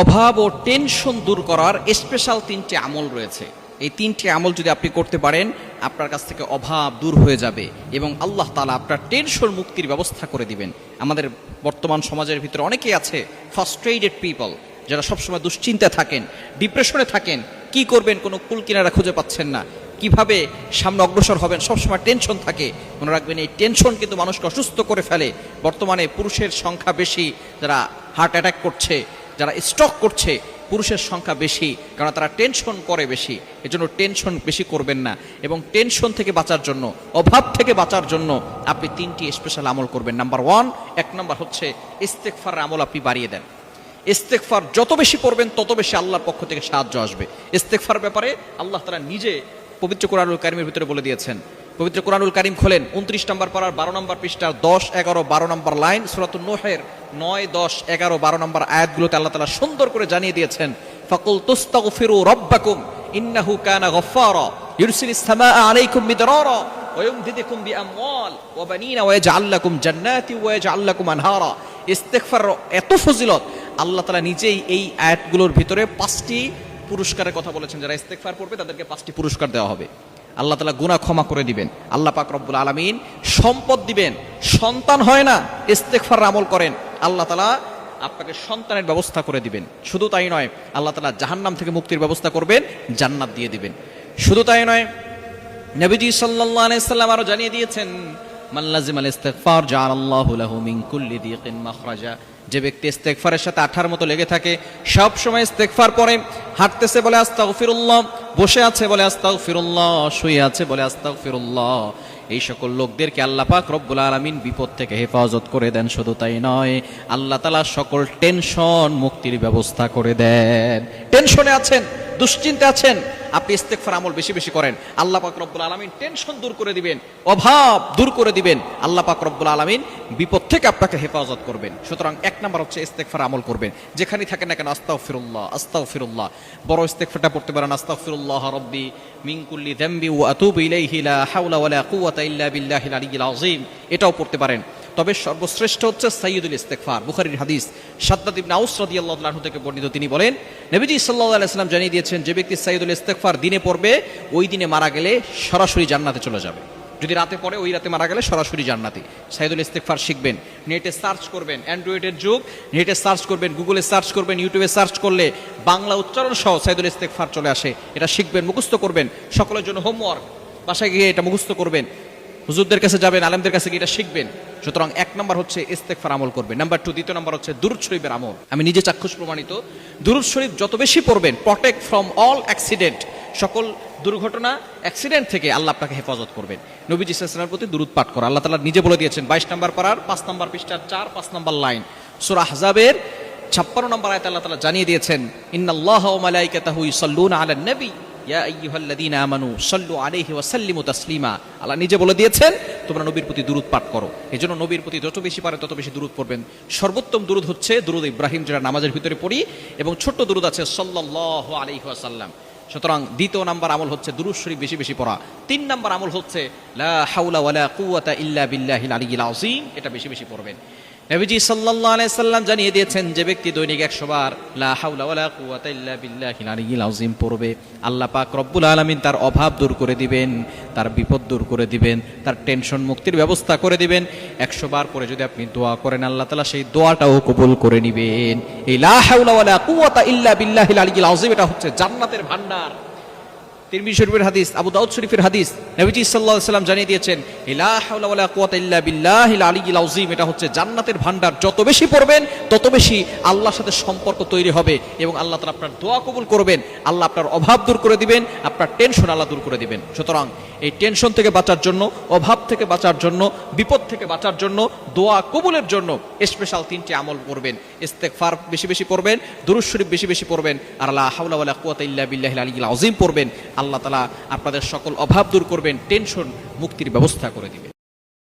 অভাব ও টেনশন দূর করার স্পেশাল তিনটি আমল রয়েছে। এই তিনটি আমল যদি আপনি করতে পারেন, আপনার কাছ থেকে অভাব দূর হয়ে যাবে এবং আল্লাহ তালা আপনার টেনশন মুক্তির ব্যবস্থা করে দিবেন। আমাদের বর্তমান সমাজের ভিতরে অনেকেই আছে ফার্স্ট্রেটেড পিপল যারা সবসময় দুশ্চিন্তায় থাকেন ডিপ্রেশনে থাকেন। কি করবেন? কোনো কুল কিনারা খুঁজে পাচ্ছেন না। কীভাবে সামনে অগ্রসর হবেন? সবসময় টেনশন থাকে। মনে রাখবেন, এই টেনশন কিন্তু মানুষকে অসুস্থ করে ফেলে। বর্তমানে পুরুষের সংখ্যা বেশি, যারা হার্ট অ্যাটাক করছে। যারা স্টক করছে, পুরুষের সংখ্যা বেশি কারণ তারা টেনশন করে বেশি। এজন্য টেনশন বেশি করবেন না। এবং টেনশন থেকে বাঁচার জন্য, অভাব থেকে বাঁচার জন্য আপনি তিনটি স্পেশাল আমল করবেন। নাম্বার ওয়ান এক নম্বর হচ্ছে ইস্তেকফার আমল আপনি বাড়িয়ে দেন। ইস্তেকফার যত বেশি পড়বেন, তত বেশি আল্লাহর পক্ষ থেকে সাহায্য আসবে। ইস্তেকফার ব্যাপারে আল্লাহ তারা নিজে পবিত্র কোরআনুল কারিমের ভিতরে বলে দিয়েছেন পবিত্র কোরআনুল কারিম খোলেন উনত্রিশ নম্বর পাড়ার বারো নম্বর পৃষ্ঠার দশ এগারো বারো নম্বর লাইন সুরাতুল নোহের নয় দশ এগারো বারো নম্বর আয়াতগুলোতে আল্লাহ তালা সুন্দর করে জানিয়ে দিয়েছেন ফাকুল তুস্তাগফিরু রব্বাকুম ইন্নাহু কানা গফফারা ইউরসিলিস সামাআ আলাইকুম মিদরারা ويمددكم بأموال وبنين ويجعل لكم جنات ويجعل لكم أنهارا ইস্তেগফার এত ফজিলত আল্লাহ তাআলা নিজেই এই আয়াতগুলোর ভিতরে পাঁচটি পুরস্কারের কথা বলেছেন যারা ইস্তেগফার পড়বে তাদেরকে পাঁচটি পুরস্কার দেওয়া হবে আল্লাহ তালা গুনাহ ক্ষমা করে দিবেন। আল্লাহ পাক রব্বুল আলমিন সম্পদ দিবেন। সন্তান হয় না, ইস্তেগফার আমল করেন। আল্লাহ তালা আপনাকে সন্তানের ব্যবস্থা করে দিবেন। শুধু তাই নয়, আল্লাহ তালা জাহান্নাম থেকে মুক্তির ব্যবস্থা করবেন, জান্নাত দিয়ে দিবেন। শুধু তাই নয়, নবীজি সাল্লাল্লাহু আলাইহি সাল্লাম আরও জানিয়ে দিয়েছেন, মান লাজিম আল ইস্তিগফার জাআলাল্লাহু লাহু মিন কুল্লি দিকিন মাখরাজা। যে ব্যক্তি ইস্তেকফারের সাথে আঠার মতো লেগে থাকে, সব সময় ইস্তেকফার পরে, হাঁটতেছে বলে আস্তাগফিরুল্লাহ, বসে আছে বলে আস্তাগফিরুল্লাহ, শুয়ে আছে বলে আস্তাগফিরুল্লাহ। এই সকল লোকদেরকে আল্লাহ পাক রব্বুল আলমিন বিপদ থেকে হেফাজত করে দেন, শুধু তাই নয়, আল্লাহ তালা সকল টেনশন মুক্তির ব্যবস্থা করে দেন। টেনশনে আছেন? দুশ্চিন্তা আছেন। আপনি ইস্তেকফার আমল বেশি বেশি করেন। আল্লাহ পাক রব্বুল আলমিন টেনশন দূর করে দিবেন, অভাব দূর করে দিবেন। আল্লাহ পাক রব্বুল আলমিন বিপদ থেকে আপনাকে হেফাজত করবেন। সুতরাং এক নম্বর হচ্ছে ইস্তেকফার আমল করবেন। যেখানেই থাকেন না কেন আস্তাও ফিরুল্লাহ আস্তাও ফিরুল্লাহ বড় ইস্তেকফারটা পড়তে পারেন আস্তাও ফিরুল্লাহ রব্বি মিনকুল্লি দেম্বি ও আতুব ইলাইহি লা হাওলা ওয়ালা কুওয়াতা ইল্লা বিল্লাহিল আলিয়্যিল আযীম। এটাও পড়তে পারেন। তবে সর্বশ্রেষ্ঠ হচ্ছে সাইয়্যিদুল ইস্তেগফার, বুখারির হাদিস। সাদ্দাদ ইবনে আউস রাদিয়াল্লাহু আনহু থেকে বর্ণিত তিনি বলেন, নবীজি সাল্লাল্লাহু আলাইহি সাল্লাম জানিয়ে দিয়েছেন, যে ব্যক্তি সাইয়্যিদুল ইস্তেগফার দিনে পড়বে, ওই দিনে মারা গেলে সরাসরি জান্নাতে চলে যাবে। যদি রাতে পড়ে, ওই রাতে মারা গেলে সরাসরি জান্নাতি। সাইদুল ইস্তেগফার শিখবেন, নেটে সার্চ করবেন, অ্যান্ড্রয়েডের যুগ, নেটে সার্চ করবেন, গুগলে সার্চ করবেন, ইউটিউবে সার্চ করলে বাংলা উচ্চারণ সহ সাইদুল ইস্তেগফার চলে আসে। এটা শিখবেন, মুখস্থ করবেন, সকলের জন্য হোমওয়ার্ক, বাসায় গিয়ে এটা মুখস্থ করবেন। হুজুরদের কাছে যাবেন, আলেমদের কাছে গিয়ে এটা শিখবেন। সুতরাং এক নম্বর হচ্ছে ইস্তেকফার আমল করবেন। নাম্বার টু দ্বিতীয় নম্বর হচ্ছে দুরুদ শরীফের আমল। আমি নিজে চাক্ষুষ প্রমাণিত। দুরুদ শরীফ যত বেশি পড়বেন প্রটেক্ট ফ্রম অল অ্যাক্সিডেন্ট সকল দুর্ঘটনা অ্যাক্সিডেন্ট থেকে আল্লাহ আপনাকে হেফাজত করবেন। নবীজি ইসলামের প্রতি দুরুদ পাঠ করা। আল্লাহ তালা নিজে বলে দিয়েছেন, বাইশ নম্বর পাড়ার, পাঁচ নম্বর পৃষ্ঠার চার, পাঁচ নম্বর লাইন। সুরা হাজাবের ছাপ্পান্ন নম্বর আয়তে আল্লাহ তালা জানিয়ে দিয়েছেন, ইন্নাল্লাহ মালাইকাতাহু ইউসাল্লুনা আলান নবী ইয়া আইয়ুহাল্লাযীনা আমানু আলাইহি ওয়া সাল্লিমু তাসলিমা। আল্লাহ নিজে বলে দিয়েছেন, তোমরা নবীর প্রতি দুরুদ পাঠ করো। এজন্য নবীর প্রতি যত বেশি পারে তত বেশি দুরুদ পড়বেন। সর্বোত্তম দুরুদ হচ্ছে দুরুদ ইব্রাহিম, যেটা নামাজের ভিতরে পড়ি, এবং ছোট্ট দুরুদ আছে সাল্লাল্লাহু আলাইহি ওয়াসাল্লাম। সুতরাং দ্বিতীয় নাম্বার আমল হচ্ছে দুরুদ শরীফ বেশি বেশি পড়া। তিন নাম্বার আমল হচ্ছে লা হাওলা ওয়ালা ইল্লা বিল্লাহিল আলিয়্যিল আযীম, এটা বেশি বেশি পড়বেন। নবীজি সাল্লাল্লাহু আলাইহি সাল্লাম জানিয়ে দিয়েছেন যে ব্যক্তি দৈনিক 100 বার, লা হাওলা ওয়ালা কুওয়াতা ইল্লা বিল্লাহিল আলিয়্যিল আযীম পড়বে। আল্লাহ পাক রব্বুল আলামিন তার অভাব দূর করে দিবেন, তার বিপদ দূর করে দিবেন, তার টেনশন মুক্তির ব্যবস্থা করে দিবেন। 100 বার পরে যদি আপনি দোয়া করেন, আল্লাহ তাআলা সেই দোয়াটাও কবুল করে নেবেন। এই লা হাওলা ওয়ালা কুওয়াতা ইল্লা বিল্লাহিল আলিয়্যিল আযীম, এটা হচ্ছে জান্নাতের ভান্ডার তিরমিজি শরীফের হাদিস, আবু দাউদ শরীফের হাদিস, নবীজি আলাইহি সাল্লাম জানিয়ে দিয়েছেন আযীম এটা হচ্ছে জান্নাতের ভান্ডার যত বেশি পড়বেন, তত বেশি আল্লাহর সাথে সম্পর্ক তৈরি হবে এবং আল্লাহ তাআলা আপনার দোয়া কবুল করবেন, আল্লাহ আপনার অভাব দূর করে দিবেন, আপনার টেনশন আল্লাহ দূর করে দিবেন। সুতরাং এই টেনশন থেকে বাঁচার জন্য, অভাব থেকে বাঁচার জন্য, বিপদ থেকে বাঁচার জন্য, দোয়া কবুলের জন্য স্পেশাল তিনটি আমল করবেন। ইস্তেগফার বেশি বেশি পড়বেন, দুরূদ শরীফ বেশি বেশি পড়বেন, আর লা হাওলা ওয়ালা কুওয়াতা ইল্লা বিল্লাহিল আলিয়্যিল আযীম পড়বেন। আল্লাহ তালা আপনাদের সকল অভাব দূর করবেন টেনশন মুক্তির ব্যবস্থা করে দিবেন।